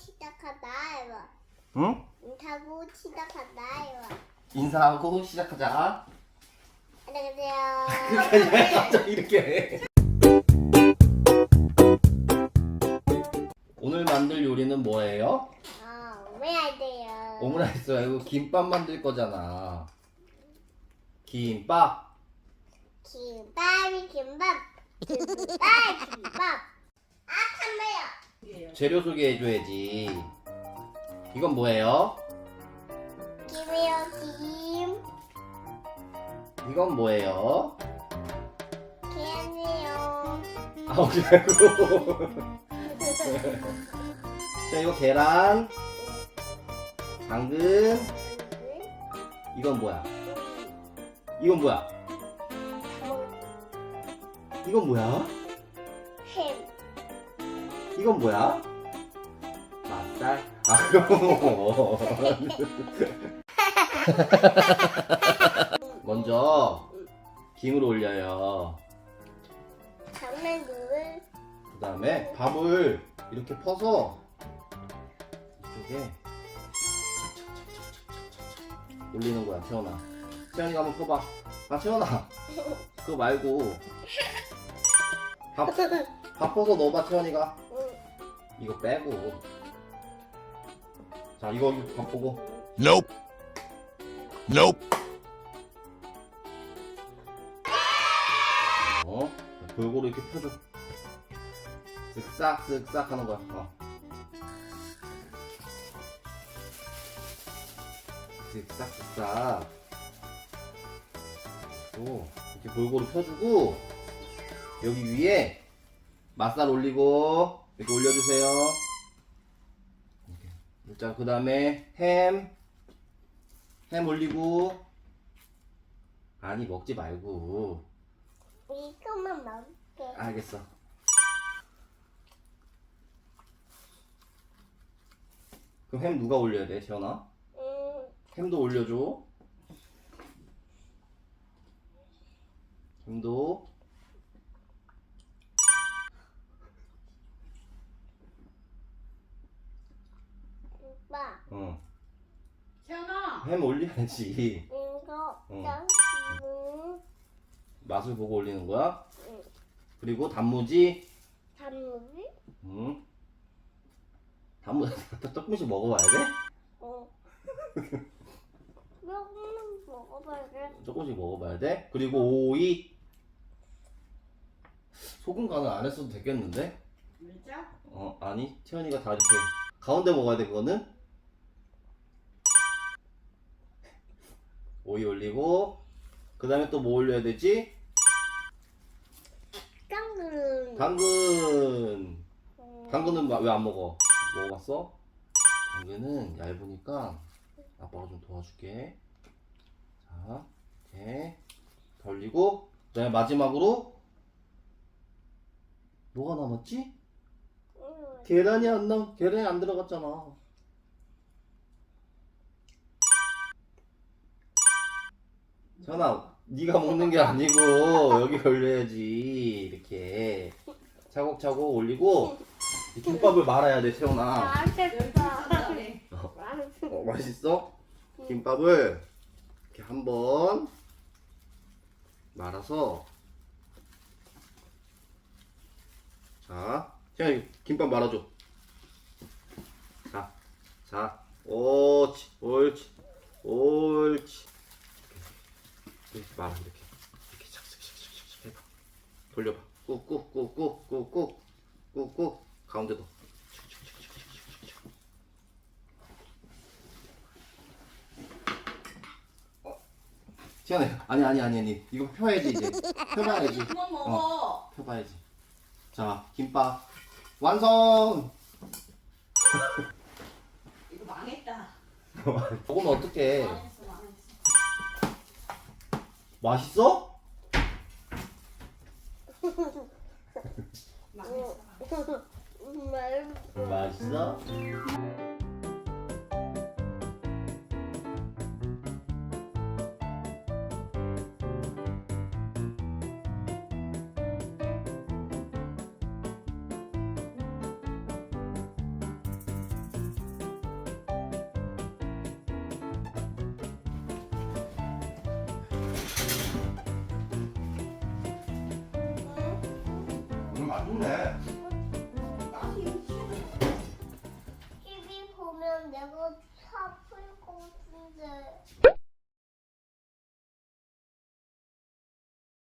시작하다 이거. 응? 인사하고 시작하다 이거. 인사하고 시작하자. 안녕하세요. 왜 갑자기 이렇게 해? 오늘 만들 요리는 뭐예요? 어, 왜안 돼요? 오므라이스 말고 김밥 만들 거잖아. 김밥. 김밥이 김밥. 김밥 김밥. 아 참아요. 재료 소개해줘야지. 이건 뭐예요? 김이요 김. 이건 뭐예요? 김이요. 아우 말고. 자 이거 계란, 당근. 이건 뭐야? 이건 뭐야? 이건 뭐야? 햄. 이건 뭐야? 맛살? 아 그거 먼저 김을 올려요. 장난을 그 다음에 밥을 이렇게 퍼서 이쪽에 올리는 거야 채원아. 채원이가 한번 퍼봐. 아 채원아. 그거 말고. 밥, 밥 퍼서 넣어봐 채원이가 이거 빼고 자 이거 밥 보고 Nope. Nope. 어 골고루 이렇게 펴줘 쓱싹 쓱싹 하는 거야 어. 쓱싹 쓱싹 오 이렇게 골고루 펴주고 여기 위에 맛살 올리고 이렇게 올려주세요 이렇게 자그 다음에 햄 햄 올리고 아니 먹지 말고 이것만 먹게. 알겠어. 그럼 햄 누가 올려야 돼, 재현아? 음, 햄도 올려줘. 햄도. 오빠. 어. 태연아 햄 올려야지. 이거 응. 짱. 음, 맛을 보고 올리는 거야. 응. 그리고 단무지. 단무지. 응. 단무지 조금씩 먹어봐야 돼? 어. 조금만 먹어봐야 돼. 조금씩 먹어봐야 돼. 그리고 오이. 소금 간을 안 했어도 되겠는데? 진짜? 어 아니 태연이가 다 이렇게 가운데 먹어야 돼 그거는 오이 올리고 그 다음에 또 뭐 올려야 되지? 당근. 당근. 음, 당근은 왜 안 먹어? 먹어봤어? 당근은 얇으니까 아빠가 좀 도와줄게. 자 이렇게 더 올리고 그 다음에 마지막으로 뭐가 남았지? 음, 계란이 안 남, 계란이 안 들어갔잖아. 전아, 네가 먹는 게 아니고 여기 올려야지 이렇게 차곡차곡 올리고 이 김밥을 말아야 돼, 맛있어. 어, 맛있어? 김밥을 이렇게 한번 말아서 자, 태훈이 김밥 말아줘. 자, 자, 옳지, 옳지, 옳지. 이렇게, 이렇게 말아, 이렇게. 이렇게 착착착착착 해봐. 돌려봐. 꾹꾹꾹꾹꾹꾹 꾹꾹 가운데도. 착착착착착착착. 시원해. 아니 아니 아니 아니. 이거 펴야지 이제. 펴봐야지. 그만 먹어 펴봐야지. 자, 김밥 완성. 이거 망했다 먹으면 어떡해? 망했어 망했어 맛있어? 망했어 맛있어? 음, 맛있네.